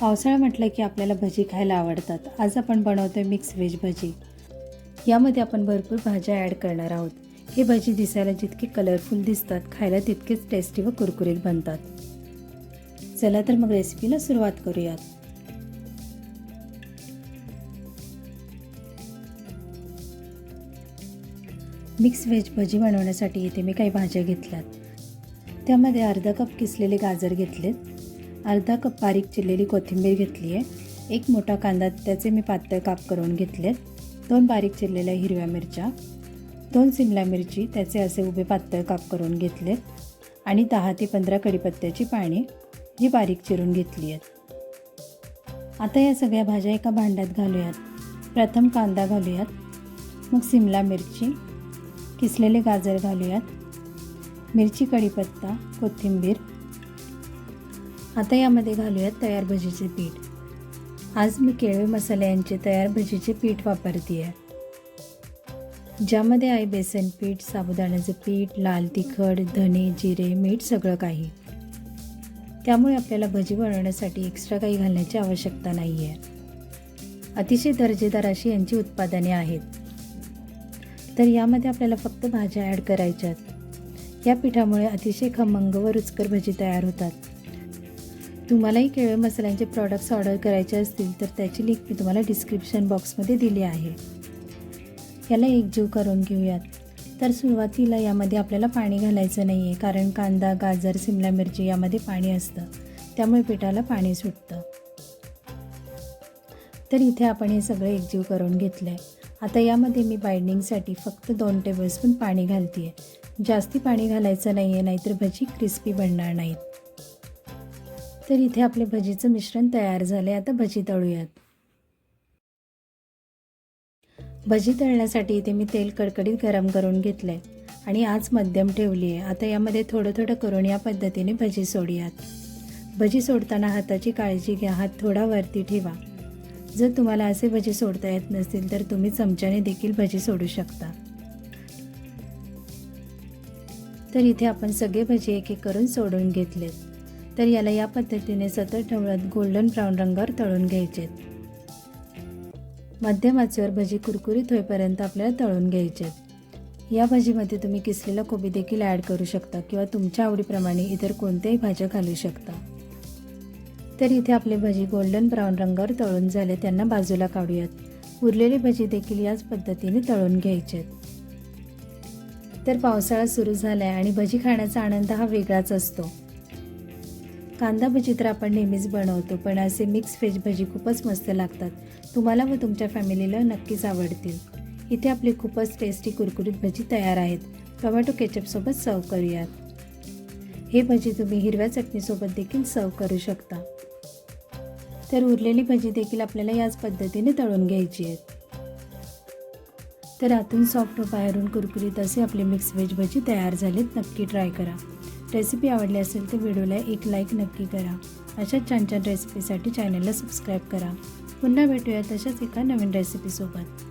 पावसाळा म्हटलं की आपल्याला भजी खायला आवडतात. आज आपण बनवतो आहे मिक्स व्हेज भजी. यामध्ये आपण भरपूर भाज्या ॲड करणार आहोत. हे भजी दिसायला जितके कलरफुल दिसतात खायला तितकेच टेस्टी व कुरकुरीत बनतात. चला तर मग रेसिपीला सुरुवात करूयात. मिक्स व्हेज भजी बनवण्यासाठी इथे मी काही भाज्या घेतल्यात. त्यामध्ये अर्धा कप किसलेले गाजर घेतलेत. अर्धा कप बारीक चिरलेली कोथिंबीर घेतली आहे. एक मोठा कांदा त्याचे मी पातळ काप करून घेतलेत. दोन बारीक चिरलेल्या हिरव्या मिरच्या दोन सिमला मिरची त्याचे असे उभे पातळ काप करून घेतलेत. आणि दहा ते पंधरा कडीपत्त्याची पाने जी बारीक चिरून घेतली आहेत. आता या सगळ्या भाज्या एका भांड्यात घालूयात. प्रथम कांदा घालूयात. मग सिमला मिरची किसलेले गाजर घालूयात. मिरची कढीपत्ता कोथिंबीर आता यामध्ये घालूयात तयार भजीचे पीठ. आज मी केळवे मसाले यांचे तयार भजीचे पीठ वापरते आहे ज्यामध्ये आहे बेसन पीठ साबुदाण्याचं पीठ लाल तिखट धने जिरे मीठ सगळं काही. त्यामुळे आपल्याला भजी बनवण्यासाठी एक्स्ट्रा काही घालण्याची आवश्यकता नाही आहे अतिशय दर्जेदार अशी यांची उत्पादने आहेत. तर यामध्ये आपल्याला फक्त भाज्या ॲड करायच्यात. या पिठामुळे अतिशय खमंग व रुचकर भजी तयार होतात. तुम्हालाही केळ मसाल्यांचे प्रॉडक्ट्स ऑर्डर करायचे असतील तर त्याची लिंक मी तुम्हाला डिस्क्रिप्शन बॉक्समध्ये दिली आहे. याला एकजीव करून घेऊयात. तर सुरुवातीला यामध्ये आपल्याला पाणी घालायचं नाही आहे कारण कांदा गाजर सिमला मिरची यामध्ये पाणी असतं. त्यामुळे पिठाला पाणी सुटतं. तर इथे आपण हे सगळं एकजीव करून घेतलं आहे आता यामध्ये मी बाइंडिंगसाठी फक्त दोन टेबलस्पून पाणी घालते आहे जास्ती पाणी घालायचं नाही आहे नाहीतर भजी क्रिस्पी बनणार नाहीत. तर इथे आपले भजीचं मिश्रण तयार झाले आता भजी तळूयात. भजी तळण्यासाठी इथे मी तेल कडकडीत गरम करून घेतलं आहे आणि आज मध्यम ठेवली आहे. आता यामध्ये थोडं थोडं करून या पद्धतीने भजी सोडूयात. भजी सोडताना हाताची काळजी घ्या. हात थोडा वरती ठेवा. जर तुम्हाला असे भजी सोडता येत नसतील तर तुम्ही चमच्याने देखील भजी सोडू शकता. तर इथे आपण सगळे भजी एक एक करून सोडून घेतलेत. तर याला या पद्धतीने सतत ढवळत गोल्डन ब्राऊन रंगावर तळून घ्यायचे मध्यम आचेवर भजी कुरकुरीत होईपर्यंत आपल्याला तळून घ्यायचे या भजीमध्ये तुम्ही किसलेला कोबी देखील ॲड करू शकता किंवा तुमच्या आवडीप्रमाणे इतर कोणत्याही भाज्या घालू शकता. तर इथे आपले भजी गोल्डन ब्राऊन रंगावर तळून झाले त्यांना बाजूला काढूयात. उरलेली भजी देखील याच पद्धतीने तळून घ्यायचे तर पावसाळा सुरू झाला आहे आणि भजी खाण्याचा आनंद हा वेगळाच असतो. कांदा भजी तर आपण नेहमीच बनवतो पण असे मिक्स व्हेज भजी खूपच मस्त लागतात. तुम्हाला व तुमच्या फॅमिलीला नक्कीच आवडतील. इथे आपली खूपच टेस्टी कुरकुरीत भजी तयार आहेत. टोमॅटो केचपसोबत सर्व करूयात. हे भजी तुम्ही हिरव्या चटणीसोबत देखील सर्व करू शकता. तर उरलेली भजी देखील आपल्याला याच पद्धतीने तळून घ्यायची आहेत. तर आतून सॉफ्ट बाहेरून कुरकुरीत असे आपले मिक्स व्हेज भजी तयार झालेत. नक्की ट्राय करा. रेसिपी आवडली असेल तर व्हिडिओला एक लाईक नक्की करा. अशाच छान छान रेसिपीसाठी चॅनलला सबस्क्राईब करा. पुन्हा भेटूया तशाच एका नवीन रेसिपीसोबत